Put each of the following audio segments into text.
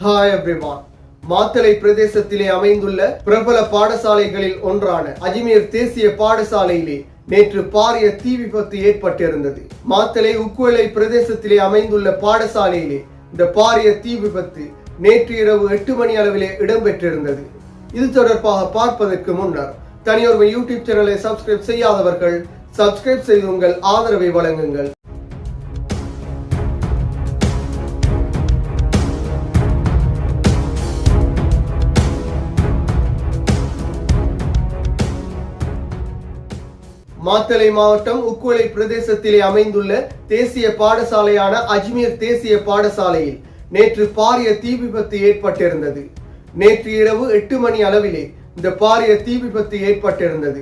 Hi everyone Matale பிரதேசத்திலே அமைந்துள்ள பிரபல பாடசாலைகளில் ஒன்றான அஜ்மீர் தேசிய பாடசாலையிலே நேற்று பாரிய தீ விபத்து ஏற்பட்டிருந்தது. மாத்தளை உக்குவலை பிரதேசத்திலே அமைந்துள்ள பாடசாலையிலே இந்த பாரிய தீ விபத்து நேற்று இரவு எட்டு மணி அளவிலே இடம்பெற்றிருந்தது. இது தொடர்பாக பார்ப்பதற்கு முன்னர் தனியொரு யூடியூப் சேனலை சப்ஸ்கிரைப் செய்யாதவர்கள் சப்ஸ்கிரைப் செய்து உங்கள் ஆதரவை வழங்குங்கள். மாத்தளை மாவட்டம் உக்குவலை பிரதேசத்திலே அமைந்துள்ள தேசிய பாடசாலையான அஜ்மீர் தேசிய பாடசாலையில் நேற்று பாரிய தீ விபத்து ஏற்பட்டிருந்தது. நேற்று இரவு எட்டு மணி அளவிலே இந்த பாரிய தீ விபத்து ஏற்பட்டிருந்தது.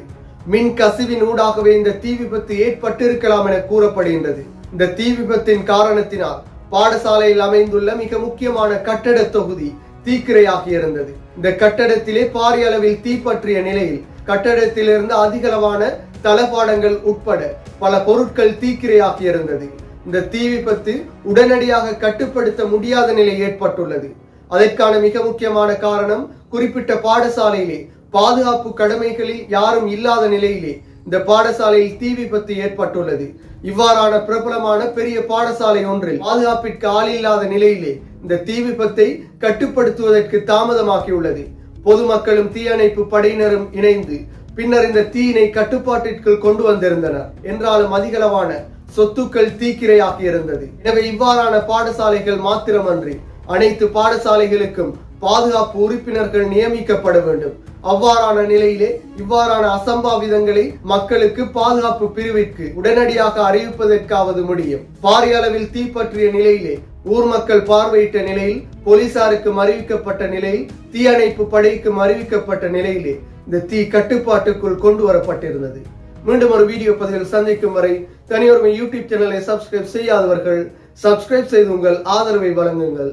மின் கசிவின் ஊடாகவே இந்த தீ விபத்து ஏற்பட்டிருக்கலாம் என கூறப்படுகின்றது. இந்த தீ விபத்தின் காரணத்தினால் பாடசாலையில் அமைந்துள்ள மிக முக்கியமான கட்டட தொகுதி தீக்கிரையாகி இருந்தது. இந்த கட்டடத்திலே பாரிய அளவில் தீப்பற்றிய நிலையில் கட்டடத்திலிருந்து அதிகளவான தளபாடங்கள் உட்பட பல பொருட்கள் தீக்கிரையாகி இருந்தது. இந்த தீ விபத்து உடனடியாக கட்டுப்படுத்த முடியாத நிலை ஏற்பட்டுள்ளது. அதற்கான மிக முக்கியமான காரணம் குறிப்பிட்ட பாடசாலையிலே பாதுகாப்பு கடமைகளில் யாரும் இல்லாத நிலையிலே இந்த பாடசாலையில் தீ விபத்து ஏற்பட்டுள்ளது. இவ்வாறான பிரபலமான பெரிய பாடசாலை ஒன்றில் பாதுகாப்பிற்கு ஆள் இல்லாத நிலையிலே இந்த தீ விபத்தை கட்டுப்படுத்துவதற்கு தாமதமாகியுள்ளது. பொதுமக்களும் தீயணைப்பு படையினரும் இணைந்து பின்னர் இந்த தீயினை கட்டுப்பாட்டிற்குள் கொண்டு வந்திருந்தனர். என்றாலும் அதிகளவான சொத்துக்கள் தீக்கிரையாகி இருந்தது எனவே இவ்வாறான பாடசாலைகள் மாத்திரமன்றி அனைத்து பாடசாலைகளுக்கும் பாதுகாப்பு உறுப்பினர்கள் நியமிக்கப்பட வேண்டும். அவ்வாறான நிலையிலே இவ்வாறான அசம்பாவிதங்களை மக்களுக்கு பாதுகாப்பு பிரிவிற்கு உடனடியாக அறிவிப்பதற்காவது முடியும். பாரிய அளவில் தீ பற்றிய நிலையிலே ஊர் மக்கள் பார்வையிட்ட நிலையில் போலீசாருக்கு அறிவிக்கப்பட்ட நிலையில் தீயணைப்பு படைக்கு அறிவிக்கப்பட்ட நிலையிலே இந்த தீ கட்டுப்பாட்டுக்குள் கொண்டு வரப்பட்டிருந்தது மீண்டும் ஒரு வீடியோ பதிவில் சந்திக்கும் வரை தனியொருமை யூடியூப் சேனலை சப்ஸ்கிரைப் செய்யாதவர்கள் சப்ஸ்கிரைப் செய்து உங்கள் ஆதரவை வழங்குங்கள்.